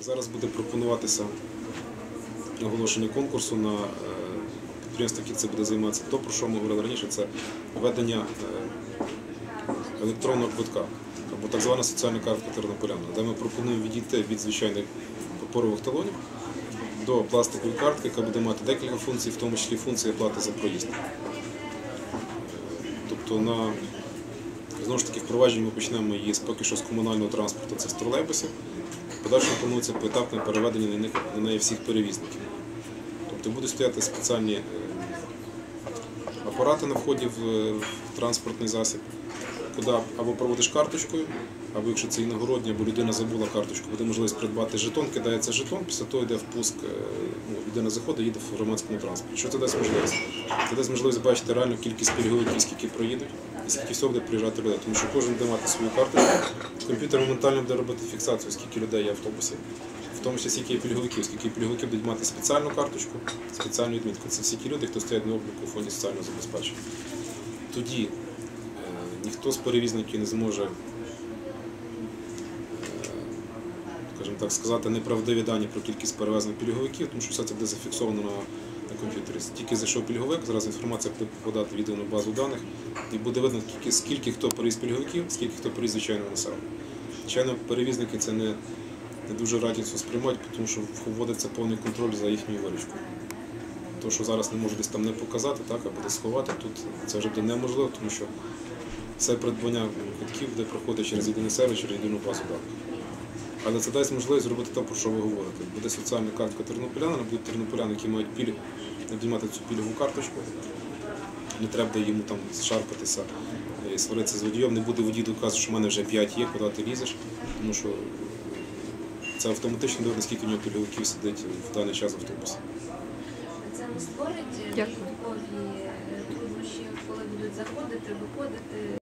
Зараз буде пропонуватися оголошення конкурсу на е, підприємство, яке це буде займатися. То, про що ми говорили раніше, це введення е, електронного квитка або так звана соціальна картка тернополяна, де ми пропонуємо відійти від звичайних паперових талонів до пластикової картки, яка буде мати декілька функцій, в тому числі функція плати за проїзд. Е, Тобто на Знову ж таки, впровадження ми почнемо її поки що з комунального транспорту, це з тролейбусів. Подальшому планується поетапне переведення на, них, на неї всіх перевізників. Тобто будуть стояти спеціальні е, апарати на вході в, е, в транспортний засіб, куди або проводиш карточкою, або якщо це іногородня, або людина забула карточку, буде можливість придбати жетон, кидається жетон, після того йде впуск, е, ну, людина заходить, їде в громадському транспорті. Що це дасть можливість? Це дасть можливість бачити реальну кількість пільговиків, скільки проїдуть, скільки сок буде приїжджати людей. Тому що кожен буде мати свою карточку. Комп'ютер моментально буде робити фіксацію, скільки людей є в автобусі, в тому числі скільки є пільговиків, скільки пільговиків будуть мати спеціальну карточку, спеціальну відмітку. Це всі ті люди, хто стоять на обліку в фонді соціального забезпечення. Тоді е, ніхто з перевізників не зможе, е, скажімо так, сказати неправдиві дані про кількість перевезених пільговиків, тому що все це буде зафіксовано на, на комп'ютері. Тільки зайшов пільговик, зараз інформація буде попадати в єдину базу даних і буде видно, скільки, скільки хто перевіз пільговиків, скільки хто перевіз звичайного населення. Звичайно, перевізники це не, не дуже радісно сприймають, тому що вводиться повний контроль за їхньою виручкою. То, що зараз не можу десь там не показати, так, або десь сховати, тут це вже буде неможливо, тому що все придбання квитків буде проходити через єдиний сервіс, через єдину базу даних. Але це дасть можливість зробити те, про що ви говорите. Буде соціальна картка тернополянина, будуть тернополяни, які мають пільг, будуть цю пільгову карточку. Не треба йому там шарпатися, і сваритися з водієм. Не буде водій доказувати, що в мене вже 5 є, куди ти лізеш, тому що це автоматично буде, наскільки в нього пільговиків сидить в даний час в автобусі. Це не створить Дякую. додаткові е, труднощі, коли будуть заходити, виходити.